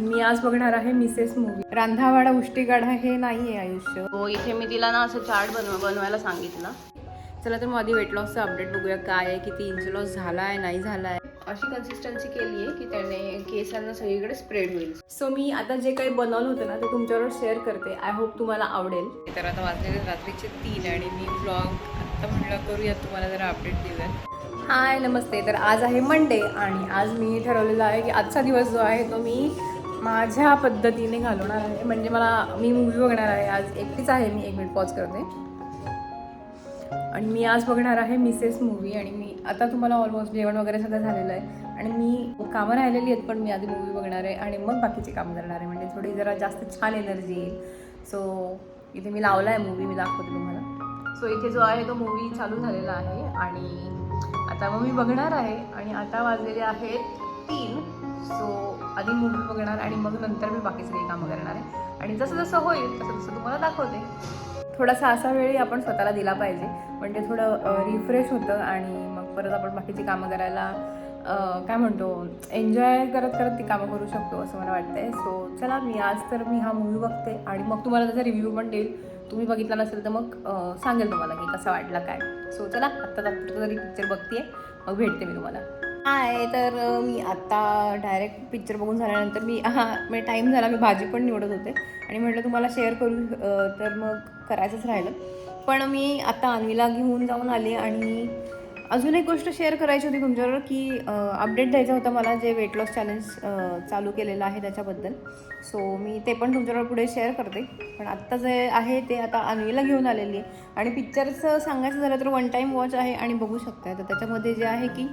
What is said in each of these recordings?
मी आज बघणार आहे मिसेस मूवी रांधावाडा उष्टी गाढा हे नाही आहे आयुष्य. हो इथे मी तिला ना असं चार्ट बनव बनवायला सांगितलं. चला तर मग आधी वेट लॉसचं अपडेट बघूया. काय आहे किती इंच लॉस झाला आहे नाही झाला आहे अशी कन्सिस्टन्सी केली आहे की त्याने केसांना सगळीकडे स्प्रेड होईल. सो मी आता जे काही बनवलं होतं ना ते तुमच्याबरोबर शेअर करते. आय होप तुम्हाला आवडेल. तर आता वाजलेले रात्रीचे तीन आणि मी ब्लॉग आता म्हटलं करूयात. तुम्हाला जरा अपडेट देऊयात. हाय नमस्ते. तर आज आहे मंडे आणि आज मी ठरवलेलं आहे की आजचा दिवस जो आहे तो मी माझ्या पद्धतीने घालवणार आहे. म्हणजे मला मी मूवी बघणार आहे. आज एकटीच आहे मी. एक मिनिट पॉज करते. आणि मी आज बघणार आहे मिसेस मूवी आणि मी आता तुम्हाला ऑलमोस्ट जेवण वगैरे सगळं झालेलं आहे. आणि मी कामं राहिलेली आहेत पण मी आधी मूवी बघणार आहे. आणि मग बाकीची कामं करणार आहे. म्हणजे थोडी जरा जास्त छान एनर्जी येईल. सो इथे मी लावला आहे मूवी मी दाखवते तुम्हाला. सो इथे जो आहे तो मूवी चालू झालेला आहे. आणि आता मग मी बघणार आहे. आणि आता वाजलेले आहेत तीन. सो आधी मूवी बघणार आणि मग नंतर मी बाकी सगळी कामं करणार आहे. आणि जसं जसं होईल तसं तसं तुम्हाला दाखवते. थोडासा असा वेळही आपण स्वतःला दिला पाहिजे. म्हणजे थोडं रिफ्रेश होतं आणि मग परत आपण बाकीची कामं करायला काय म्हणतो एन्जॉय करत करत ती कामं करू शकतो असं मला वाटतंय. सो चला मी आज तर मी हा मूवी बघते आणि मग तुम्हाला त्याचा रिव्ह्यू पण देईल. तुम्ही बघितला नसेल तर मग सांगेल तुम्हाला की कसा वाटला काय. सो चला आत्ता तात्पुरतं तरी पिक्चर बघते मग भेटते मी तुम्हाला. हाय तर मी आत्ता डायरेक्ट पिक्चर बघून झाल्यानंतर मी हां म्हणजे टाईम झाला मी भाजी पण निवडत होते. आणि म्हटलं तुम्हाला शेअर करू तर मग करायचंच राहिलं. पण मी आता अन्वीला घेऊन जाऊन आले आणि अजून एक गोष्ट शेअर करायची होती तुमच्याबरोबर की अपडेट द्यायचा होता मला जे वेट लॉस चॅलेंज चालू केलेलं आहे त्याच्याबद्दल. सो मी ते पण तुमच्याबरोबर पुढे शेअर करते. पण आत्ता जे आहे ते आता अन्वीला घेऊन आलेली आहे. आणि पिक्चरचं सांगायचं झालं तर वन टाईम वॉच आहे आणि बघू शकता तर त्याच्यामध्ये जे आहे की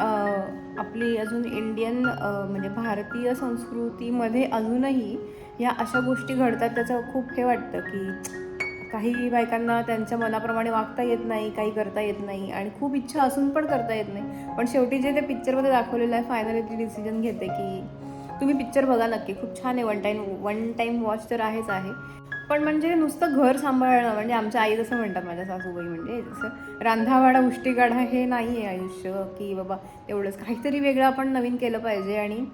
आपली अजून इंडियन म्हणजे भारतीय संस्कृतीमध्ये अजूनही ह्या अशा गोष्टी घडतात त्याचं खूप हे वाटतं की काही बायकांना त्यांच्या मनाप्रमाणे वागता येत नाही काही करता येत नाही आणि खूप इच्छा असून पण करता येत नाही. पण शेवटी जे ते पिक्चरमध्ये दाखवलेलं आहे फायनली ती डिसिजन घेते की तुम्ही पिक्चर बघा नक्की. खूप छान आहे one time one time watch तर आहेच आहे. पण म्हणजे नुसतं घर सांभाळणं म्हणजे आमच्या आई जसं म्हणतात माझ्या सासूबाई म्हणजे जसं रांधावाडा उष्टी काढा हे नाही आहे आयुष्य की बाबा तेवढंच. काहीतरी वेगळं आपण नवीन केलं पाहिजे आणि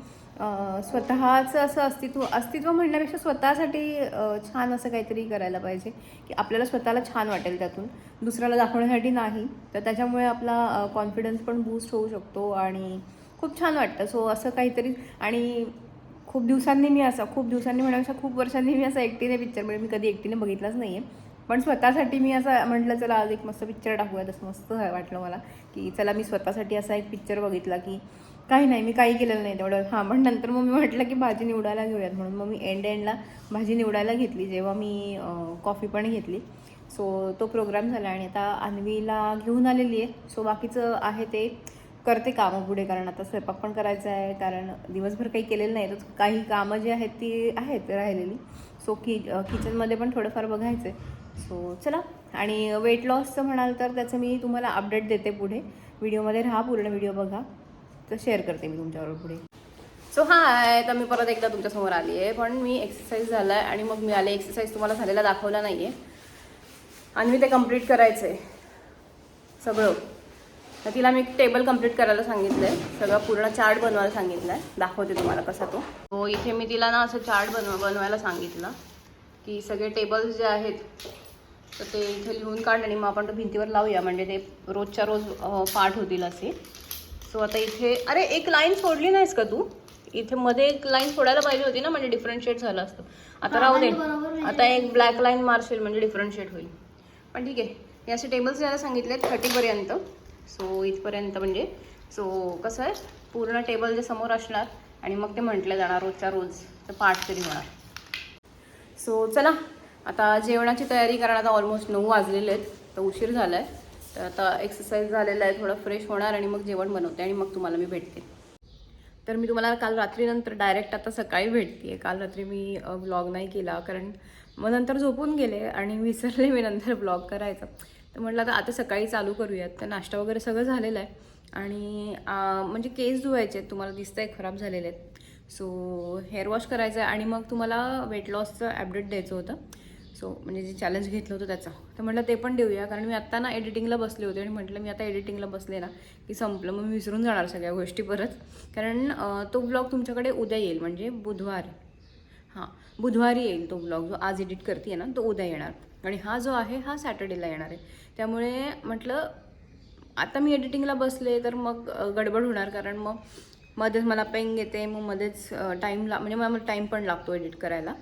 स्वतःचं असं अस्तित्व अस्तित्व म्हणण्यापेक्षा स्वतःसाठी छान असं काहीतरी करायला पाहिजे की आपल्याला स्वतःला छान वाटेल त्यातून. दुसऱ्याला दाखवण्यासाठी नाही तर त्याच्यामुळे आपला कॉन्फिडन्स पण बूस्ट होऊ शकतो आणि खूप छान वाटतं. सो असं काहीतरी आणि खूप दिवसांनी मी असा खूप दिवसांनी म्हणण्यापेक्षा खूप वर्षांनी मी असा एकटीने पिक्चर म्हणजे मी कधी एकटीने बघितलाच नाही आहे पण स्वतःसाठी मी असं म्हटलं चला आज एक मस्त पिक्चर टाकूया तसं मस्त वाटलं मला की चला मी स्वतःसाठी असा एक पिक्चर बघितला की काही नाही मी काही केलेलं नाही तेवढं. हां पण नंतर मग मी म्हटलं की भाजी निवडायला घेऊयात. म्हणून मग मी एंड एंडला भाजी निवडायला घेतली जेव्हा मी कॉफी पण घेतली. सो तो प्रोग्राम झाला आणि आता अन्वीला घेऊन आलेली आहे सो बाकीचं आहे ते करते कामं पुढे कारण आता स्वयंपाक पण करायचा आहे कारण दिवसभर काही केलेलं नाही तर काही कामं जी आहेत ती आहेत राहिलेली. सो कि किचनमध्ये पण थोडंफार बघायचं आहे सो चला. आणि वेट लॉसचं म्हणाल तर त्याचं मी तुम्हाला अपडेट देते पुढे. व्हिडिओमध्ये राहा पूर्ण व्हिडिओ बघा. तर शेअर करते मी तुमच्याबरोबर पुढे. सो हाय तर मी परत एकदा तुमच्यासमोर आली आहे पण मी एक्सरसाइज झाला आहे आणि मग मी आले. एक्सरसाइज तुम्हाला झालेला दाखवला नाही आहे आणि मी ते कंप्लीट करायचं आहे सगळं. तर तिला मी टेबल कंप्लीट करायला सांगितलं आहे सगळं पूर्ण चार्ट बनवायला सांगितलं आहे दाखवते तुम्हाला कसा तो. हो इथे मी तिला ना असं चार्ट बनव बनवायला सांगितलं की सगळे टेबल्स जे आहेत तर ते इथे लिहून काढ आणि मग आपण तो भिंतीवर लावूया. म्हणजे ते रोजच्या रोज पाठ होतील असे. सो आता इथे अरे एक लाईन सोडली नाहीस का तू? इथे मध्ये एक लाईन सोडायला पाहिजे होती ना म्हणजे डिफरन्शिएट झालं असतं. आता राहू दे. आता एक ब्लॅक लाईन मारशील म्हणजे डिफरन्शिएट होईल. पण ठीक आहे. हे असे टेबल्स द्यायला सांगितले थर्टीपर्यंत सो इथपर्यंत म्हणजे सो कसं आहे? पूर्ण टेबल जे समोर असणार आणि मग ते म्हटलं जाणार रोजच्या रोज. तर पाठ तरी होणार. सो चला. आता जेवणाची तयारी कारण आता ऑलमोस्ट नऊ वाजलेले आहेत. तर उशीर झाला आहे तर आता एक्सरसाइज झालेला आहे. थोडं फ्रेश होणार आणि मग जेवण बनवते आणि मग तुम्हाला मी भेटते. तर मी तुम्हाला काल रात्रीनंतर डायरेक्ट आता सकाळी भेटते काल रात्री मी ब्लॉग नाही केला. कारण मग नंतर झोपून गेले आणि विसरले मी नंतर ब्लॉग करायचा. तर म्हटलं आता आता सकाळी चालू करूयात. तर नाश्ता वगैरे सगळं झालेलं आहे. आणि म्हणजे केस धुवायचे आहेत. तुम्हाला दिसतंय खराब झालेले आहेत. सो हेअर वॉश करायचं आहे. आणि मग तुम्हाला वेट लॉसचं अपडेट द्यायचं होतं. सो म्हणजे जे चॅलेंज घेतलं होतं त्याचा. तर म्हटलं ते पण देऊया. कारण मी आत्ता ना एडिटिंगला बसले होते. आणि म्हटलं मी आता एडिटिंगला बसले ना की संपलं. मग मी विसरून जाणार सगळ्या गोष्टी परत. कारण तो ब्लॉग तुमच्याकडे उद्या येईल. म्हणजे बुधवार. हां. बुधवारी येईल तो ब्लॉग जो आज एडिट करते ना तो उद्या येणार. आणि हा जो आहे हा सॅटर्डेला येणार आहे. त्यामुळे म्हटलं आता मी एडिटिंगला बसले तर मग गडबड होणार कारण मग मध्येच मला पेंग येते मग मध्येच टाईम ला म्हणजे मला टाईम पण लागतो एडिट करायला.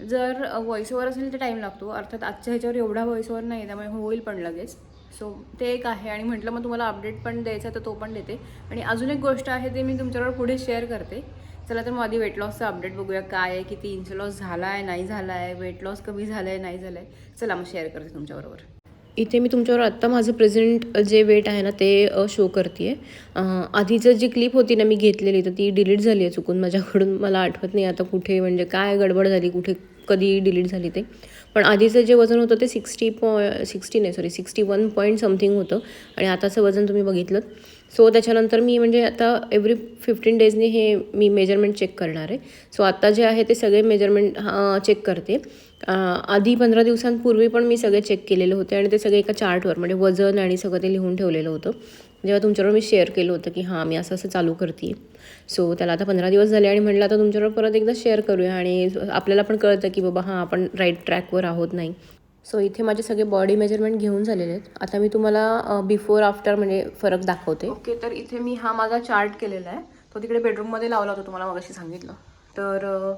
जर व्हॉइस ओवर असेल तर टाईम लागतो. अर्थात आजच्या ह्याच्यावर एवढा व्हॉइस ओवर नाही त्यामुळे होईल पण लगेच. सो ते एक आहे आणि म्हटलं मग तुम्हाला अपडेट पण द्यायचा तर तो पण देते. आणि अजून एक गोष्ट आहे ते मी तुमच्याबरोबर पुढे शेअर करते. चला तर मग आधी वेट लॉसचा अपडेट बघूया. काय आहे किती इंच लॉस झाला आहे नाही झाला आहे वेट लॉस कमी झालं आहे नाही झालं आहे चला मग शेअर करते तुमच्याबरोबर. इथे मी तुमच्यावर आत्ता माझं प्रेझेंट जे वेट आहे ना ते शो करते आहे आधीचं जी क्लिप होती ना मी घेतलेली तर ती डिलीट झाली आहे चुकून. माझ्याकडून मला आठवत नाही आता कुठे म्हणजे काय गडबड झाली कुठे कधी डिलीट झाली ते. पण आधीचं जे वजन होतं ते सिक्स्टी पॉ सिक्स्टी नाही sorry sixty one point something होतं. आणि आताचं वजन तुम्ही बघितलं सो त्याच्यानंतर मी म्हणजे आता एव्हरी फिफ्टीन डेजनी हे मी मेजरमेंट चेक करणार आहे. सो आत्ता जे आहे ते सगळे मेजरमेंट चेक करते. आधी पंधरा दिवसांपूर्वी पण मी सगळे चेक केलेले होते आणि ते सगळे एका चार्टवर म्हणजे वजन आणि सगळं ते लिहून ठेवलेलं होतं. जेव्हा तुमच्याबरोबर मी शेअर केलं होतं की हां मी असं असं चालू करते सो त्याला आता पंधरा दिवस झाले आणि म्हटलं आता तुमच्याबरोबर परत एकदा शेअर करूया. आणि आपल्याला पण कळतं की बाबा हां आपण राईट ट्रॅकवर आहोत नाही. सो इथे माझे सगळे बॉडी मेजरमेंट घेऊन झालेले आहेत. आता मी तुम्हाला बिफोर आफ्टर म्हणजे फरक दाखवते. ओके तर इथे मी हा माझा चार्ट केलेला आहे. तो तिकडे बेडरूममध्ये लावला होता तुम्हाला मग सांगितलं. तर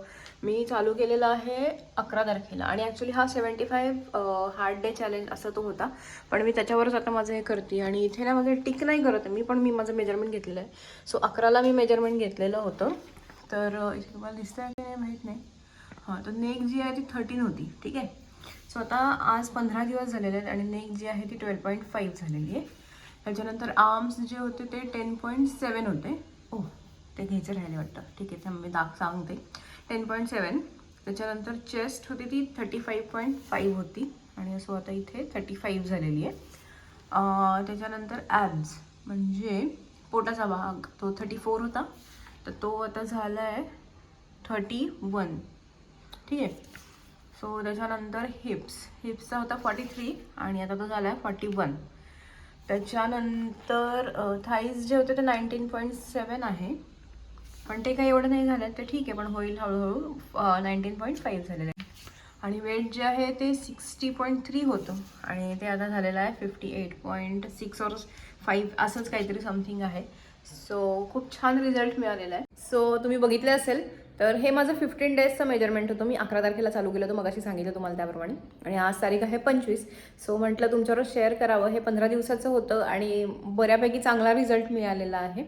मी चालू केलेला आहे अकरा तारखेला. आणि ॲक्च्युली हा seventy five hard day challenge असं तो होता. पण मी त्याच्यावरच आता माझं हे करते. आणि इथे ना माझं टिक नाही करत मी पण मी माझं मेजरमेंट घेतलेलं आहे. सो अकराला मी मेजरमेंट घेतलेलं होतं. तर इथे तुम्हाला दिसतं आहे की नाही माहीत नाही. हां तर नेक जी आहे ती थर्टीन होती. ठीक आहे? सो आता आज पंधरा दिवस झालेले आहेत आणि नेक जी आहे ती ट्वेल्व पॉईंट फाईव्ह झालेली आहे. त्याच्यानंतर आर्म्स जे होते ते टेन पॉईंट सेवन होते. ओ ते घ्यायचं राहिले वाटतं. ठीक आहे मी दाख सांगते. टेन पॉईंट सेवन त्याच्यानंतर चेस्ट होती ती थर्टी फाईव्ह पॉईंट फाईव्ह होती. आणि असं आता इथे थर्टी फाईव्ह झालेली आहे. त्याच्यानंतर ॲब्स म्हणजे पोटाचा भाग तो थर्टी फोर होता. तर तो आता झाला आहे थर्टी वन ठीक आहे? सो त्याच्यानंतर हिप्स हिप्सचा होता फॉर्टी थ्री आणि आता तो झाला आहे फॉर्टी वन त्याच्यानंतर थाईज जे होते ते नाईन्टीन पॉईंट सेवन आहे. पण ते काही एवढं नाही झालं तर ठीक आहे पण होईल हळूहळू नाईन्टीन पॉईंट फाईव्ह झालेलं आहे. आणि वेट जे आहे ते सिक्स्टी पॉईंट थ्री होतं. आणि ते आता झालेलं आहे fifty eight point six or five असंच काहीतरी समथिंग आहे. सो खूप छान रिझल्ट मिळालेला आहे. सो तुम्ही बघितले असेल तर हे माझं फिफ्टीन डेजचं मेजरमेंट होतं. मी अकरा तारखेला चालू केलं होतं मगाशी सांगितलं तुम्हाला त्याप्रमाणे. आणि आज तारीख आहे पंचवीस. सो म्हटलं तुमच्यावर शेअर करावं. हे पंधरा दिवसाचं होतं आणि बऱ्यापैकी चांगला रिझल्ट मिळालेला आहे.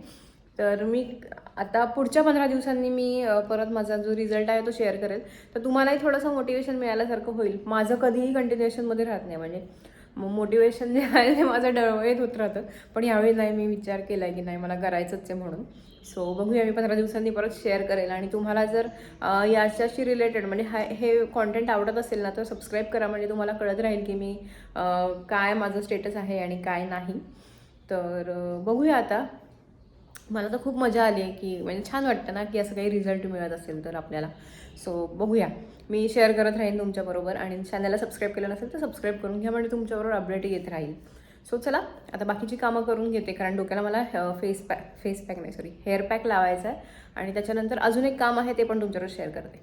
तर मी आता पुढच्या पंधरा दिवसांनी मी परत माझा जो रिझल्ट आहे तो शेअर करेल. तर तुम्हालाही थोडंसं मोटिवेशन मिळाल्यासारखं होईल. माझं कधीही कंटिन्युएशनमध्ये राहत नाही म्हणजे मोटिवेशन जे आहे ते माझं डळवळीत होत राहतं पण यावेळी नाही मी विचार केला आहे की नाही मला करायचंच आहे म्हणून. सो बघूया मी पंधरा दिवसांनी परत शेअर करेल. आणि तुम्हाला जर याच्याशी रिलेटेड म्हणजे हा हे कॉन्टेंट आवडत असेल ना तर सबस्क्राईब करा. म्हणजे तुम्हाला कळत राहील की मी काय माझं स्टेटस आहे आणि काय नाही. तर बघूया आता. मला तर खूप मजा आली आहे की म्हणजे छान वाटतं ना की असं काही रिझल्ट मिळत असेल तर आपल्याला. सो बघूया. मी शेअर करत राहीन तुमच्याबरोबर आणि चॅनलला सबस्क्राईब केलं नसेल तर सबस्क्राईब करून घ्या म्हणजे तुमच्याबरोबर अपडेट येत राहील. सो चला आता बाकीची कामं करून घेते कारण डोक्याला मला फेस पॅक फेस पॅक नाही सॉरी हेअर पॅक लावायचा आहे. आणि त्याच्यानंतर अजून एक काम आहे ते पण तुमच्याबरोबर शेअर करते.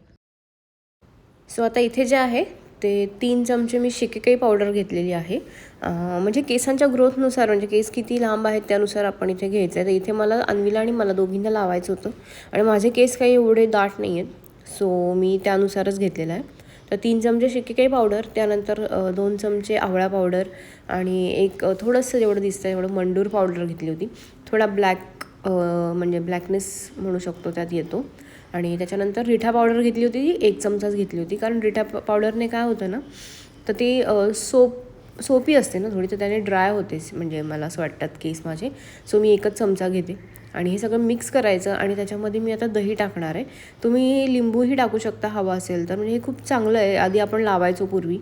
सो आता इथे जे आहे ते तीन चमचे मी शिकेकाई पावडर घेतलेली आहे. म्हणजे केसांच्या ग्रोथनुसार म्हणजे केस किती लांब आहेत त्यानुसार आपण इथे घ्यायचं आहे. तर इथे मला अन्वीला आणि मला दोघींना लावायचं होतं. आणि माझे केस काही एवढे दाट नाही आहेत सो मी त्यानुसारच घेतलेला आहे. तर तीन चमचे शिकेकाई पावडर त्यानंतर दोन चमचे आवळा पावडर आणि एक थोडंसं जेवढं दिसतं एवढं मंडूर पावडर घेतली होती. थोडा ब्लॅक म्हणजे ब्लॅकनेस म्हणू शकतो त्यात येतो. आणि त्याच्यानंतर रिठा पावडर घेतली होती ती एक चमचाच घेतली होती. कारण रिठा पावडरने काय होतं ना तर ती सोप सोपी असते ना थोडी तर त्याने ड्राय होतेच म्हणजे मला असं वाटतात केस माझे. सो मी एकच चमचा घेते. आणि हे सगळं मिक्स करायचं आणि त्याच्यामध्ये मी आता दही टाकणार आहे. तुम्ही लिंबूही टाकू शकता हवा असेल तर. म्हणजे हे खूप चांगलं आहे. आधी आपण लावायचो पूर्वी.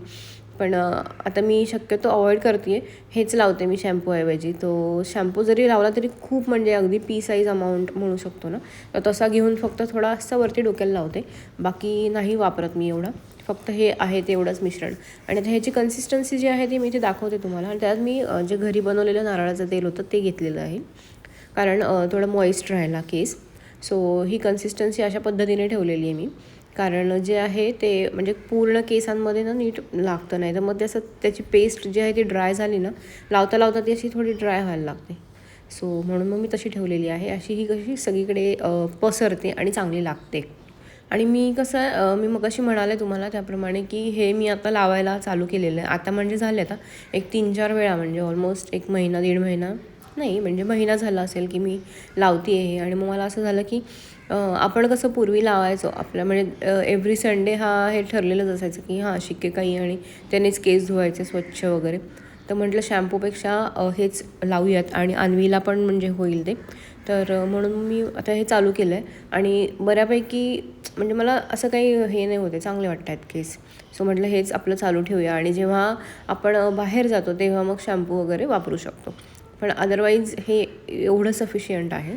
पण आता मी शक्यतो अवॉइड करते हेच लावते मी शॅम्पूऐवजी तो शॅम्पू जरी लावला तरी खूप म्हणजे अगदी पी साईज अमाऊंट म्हणू शकतो ना. तर तसा घेऊन फक्त थोडासा वरती डोक्याला लावते. बाकी नाही वापरत मी एवढा. फक्त हे आहे तेवढंच मिश्रण. आणि आता ह्याची कन्सिस्टन्सी जी आहे ती मी इथे दाखवते तुम्हाला. आणि त्यात मी जे घरी बनवलेलं नारळाचं तेल होतं ते घेतलेलं आहे. कारण थोडं मॉइस्ट राहायला केस सो ही कन्सिस्टन्सी अशा पद्धतीने ठेवलेली आहे मी. कारण जे आहे ते म्हणजे पूर्ण केसांमध्ये ना नीट लागतं नाही. तर मग ते असं त्याची पेस्ट जी आहे ती ड्राय झाली ना लावता लावता ती अशी थोडी ड्राय व्हायला लागते. सो म्हणून मग मी तशी ठेवलेली आहे. अशी ही कशी सगळीकडे पसरते आणि चांगली लागते. आणि मी कसं मी मग अशी म्हणाले तुम्हाला त्याप्रमाणे की हे मी आता लावायला चालू केलेलं आहे. आता म्हणजे झाले आता एक तीन चार वेळा म्हणजे ऑलमोस्ट एक महिना दीड महिना. नाही म्हणजे महिना झाला असेल की मी लावते आहे आणि मग मला असं झालं की आपण कसं पूर्वी लावायचो आपल्या म्हणजे एव्हरी संडे हा हे ठरलेलंच असायचं की हां शिक्केकाई आणि त्यानेच केस धुवायचे स्वच्छ वगैरे. तर म्हटलं शॅम्पूपेक्षा हेच लावूयात आणि अन्वीला पण म्हणजे होईल ते. तर म्हणून मी आता हे चालू केलं आहे आणि बऱ्यापैकी म्हणजे मला असं काही हे नाही होते चांगले वाटत आहेत केस. सो म्हटलं हेच आपलं चालू ठेवूया आणि जेव्हा आपण बाहेर जातो तेव्हा मग शॅम्पू वगैरे वापरू शकतो. पण अदरवाईज हे एवढं सफिशियंट आहे.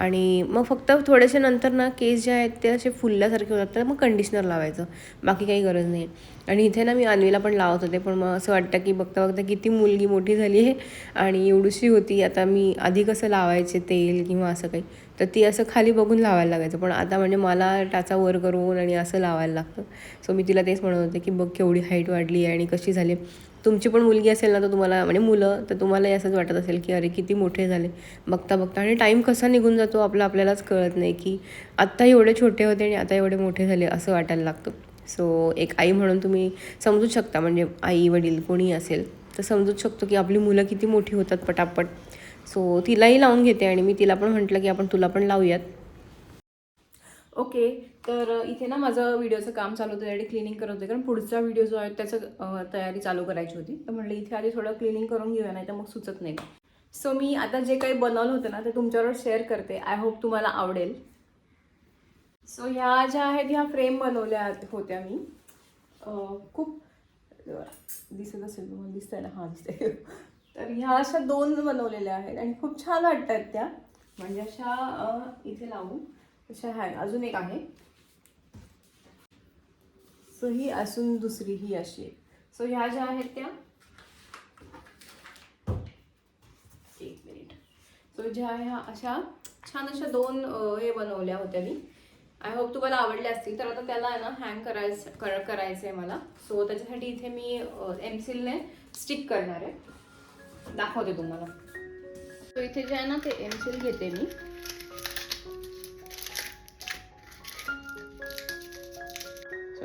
आणि मग फक्त थोडेसे नंतर ना केस जे आहेत ते असे फुलल्यासारखे होतात तर मग कंडिशनर लावायचं. बाकी काही गरज नाही. आणि इथे ना मी अन्वीला पण लावत होते पण मग असं वाटतं की बघता बघता किती मुलगी मोठी झाली आहे आणि एवढीशी होती. आता मी आधी कसं लावायचे तेल किंवा असं काही तर ती असं खाली बघून लावायला लागायचं. पण आता म्हणजे मला टाचा वर करून आणि असं लावायला लागतं. सो मी तिला तेच म्हणत होते की बघ केवढी हाईट वाढली आहे आणि कशी झाली तुमची पण मुलगी असेल ना तर तुम्हाला म्हणजे मुलं तर तुम्हालाही असंच वाटत असेल की अरे किती मोठे झाले. बघता बघता. आणि टाईम कसा निघून जातो आपला आपल्यालाच कळत नाही की आत्ता एवढे छोटे होते आणि आता एवढे मोठे झाले असं वाटायला लागतं. सो एक आई म्हणून तुम्ही समजूच शकता म्हणजे आई वडील कोणी असेल तर समजूच शकतो की आपली मुलं किती मोठी होतात पटापट. सो तिलाही लावून घेते आणि मी तिला पण म्हटलं की आपण तुला पण लावूयात. ओके तर इथे ना माझं व्हिडिओचं काम चालू होतं त्यासाठी क्लिनिंग करत होते. कारण पुढचा व्हिडिओ जो आहे त्याचं तयारी चालू करायची होती. तर म्हटलं इथे आधी थोडं क्लिनिंग करून घेऊया नाही तर मग सुचत नाही सो मी आता जे काही बनवलं होतं ना ते तुमच्यावर शेअर करते. आय होप तुम्हाला आवडेल. सो ह्या ज्या आहेत ह्या फ्रेम बनवल्या होत्या मी. खूप दिसत असेल तुम्हाला दिसतंय ना? हां दिसते तर ह्या अशा दोन बनवलेल्या आहेत आणि खूप छान वाटत आहेत त्या. म्हणजे अशा इथे लावून. अशा आहे अजून एक आहे. सो ही असून दुसरी ही अशी. आहे सो ह्या ज्या आहेत त्या. एक मिनिट. सो ज्या ह्या अशा छान अशा दोन हे बनवल्या होत्या मी. आय होप तुम्हाला आवडल्या असतील. तर आता त्याला आहे ना हँग करायचं कर करायचं आहे मला. सो त्याच्यासाठी इथे मी एमसिलने स्टिक करणार आहे. दाखवते तुम्हाला. सो इथे जे आहे ना ते एमसिल घेते मी.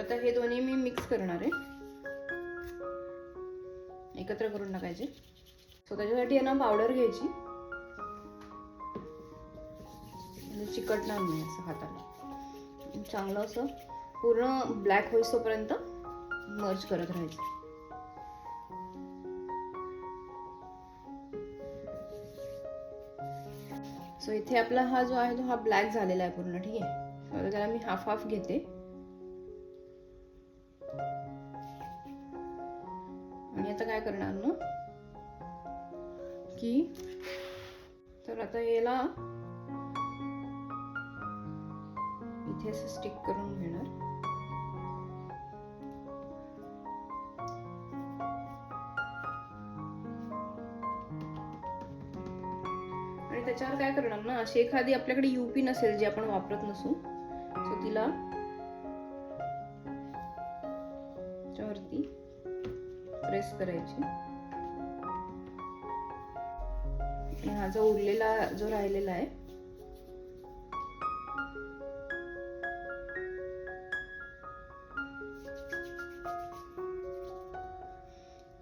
आता हे दोन्ही मी मिक्स करणार आहे. एकत्र करून टाकायचे. सो त्याच्यासाठी आहे ना पावडर घ्यायची. म्हणजे चिकटणार नाही असं हाताला. चांगलं असं पूर्ण ब्लॅक होईस तोपर्यंत मर्ज करत राहायचं. सो इथे आपला हा जो आहे तो हा ब्लॅक झालेला आहे पूर्ण ठीक आहे? त्याला मी हाफ हाफ घेते. आता याला इथे असं स्टिक करून घेणार. आणि त्याच्यावर काय करणार ना अशी एखादी आपल्याकडे युपी नसेल जी आपण वापरत नसू सो तिला त्याच्यावरती प्रेस करायची. हा जो उरलेला जो राहिलेला आहे.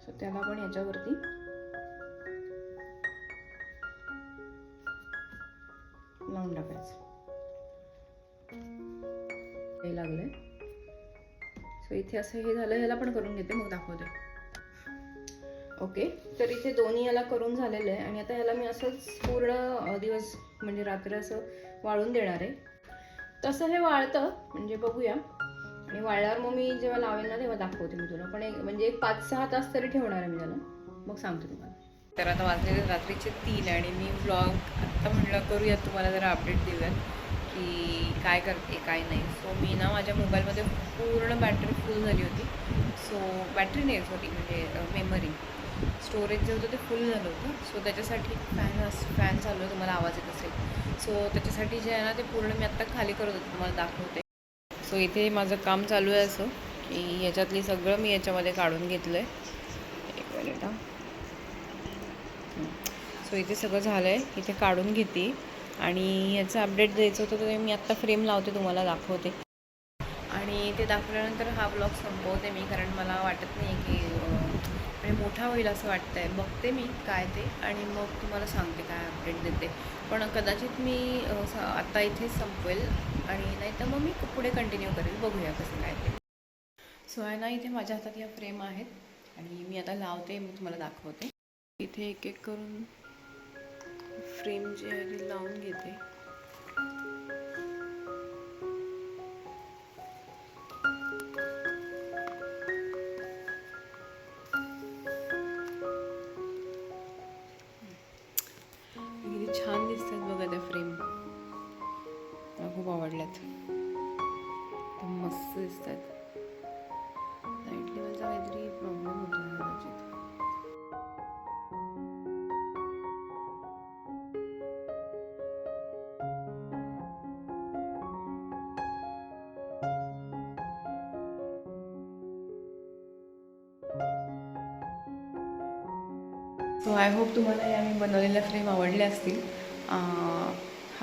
सो त्याला पण याच्यावरती लावून टाकायचं. हे लागलंय. सो इथे असं हे झालं ह्याला पण करून घेते मग दाखवते. ओके. तर इथे दोन्ही याला करून झालेलं आहे. आणि आता ह्याला मी असंच पूर्ण दिवस म्हणजे रात्र असं वाळून देणार आहे. तसं हे वाळतं म्हणजे बघूया. आणि वाळल्यावर मग मी जेव्हा लावेल ना तेव्हा दाखवते मी तुला. पण एक म्हणजे एक पाच सहा तास तरी ठेवणार आहे मी त्याला. मग सांगते तुम्हाला. तर आता वाजलेले रात्रीचे तीन आणि मी ब्लॉग आत्ता म्हणलं करूयात तुम्हाला जरा अपडेट देऊयात की काय करते काय नाही. सो मी ना माझ्या मोबाईलमध्ये पूर्ण बॅटरी फुल झाली होती. सो बॅटरी नाही सॉरी म्हणजे मेमरी स्टोरेज जे होतं ते फुल झालं होतं. सो त्याच्यासाठी फॅन अस फॅन चालू आहे तुम्हाला आवाज येत असेल. सो त्याच्यासाठी जे आहे ना ते पूर्ण मी आत्ता खाली करत होते तुम्हाला दाखवते. सो इथे माझं काम चालू आहे असं की याच्यातली सगळं मी याच्यामध्ये काढून घेतलं आहे एक मिनिट हां. सो इथे सगळं झालं आहे इथे काढून घेते. आणि याचं अपडेट द्यायचं होतं तर मी आत्ता फ्रेम लावते तुम्हाला दाखवते. आणि ते दाखवल्यानंतर हा ब्लॉग संपवते मी कारण मला वाटत नाही की आणि म्हणजे मोठा होईल असं वाटतं आहे बघते मी काय ते आणि मग तुम्हाला सांगते काय अपडेट देते. पण कदाचित मी स- आता इथेच संपवेल आणि नाही तर मग मी पुढे कंटिन्यू करेल. बघूया कसं काय ते. सो आहे ना इथे माझ्या हातात या फ्रेम आहेत आणि मी आता लावते मी तुम्हाला दाखवते. इथे एक एक करून फ्रेम जी आहे ती लावून घेते. मला मस्त दिसतात. लाइट लेवलचा काहीतरी प्रॉब्लेम होतो कदाचित. सो आय होप तुम्हाला या मी बनवलेल्या फ्रेम आवडल्या असतील.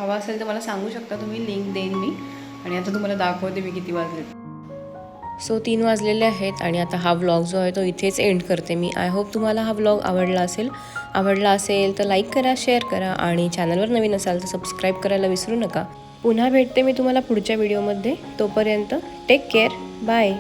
हवा असेल तर मला सांगू शकता तुम्ही लिंक देईन मी. आणि आता तुम्हाला दाखवते मी किती वाजले. सो तीन वाजलेले आहेत आणि आता हा व्लॉग जो आहे तो इथेच एंड करते मी. आय होप तुम्हाला हा व्लॉग आवडला असेल. आवडला असेल तर लाईक करा शेअर करा आणि चॅनलवर नवीन असाल तर सबस्क्राईब करायला विसरू नका. पुन्हा भेटते मी तुम्हाला पुढच्या व्हिडिओमध्ये तोपर्यंत टेक केअर बाय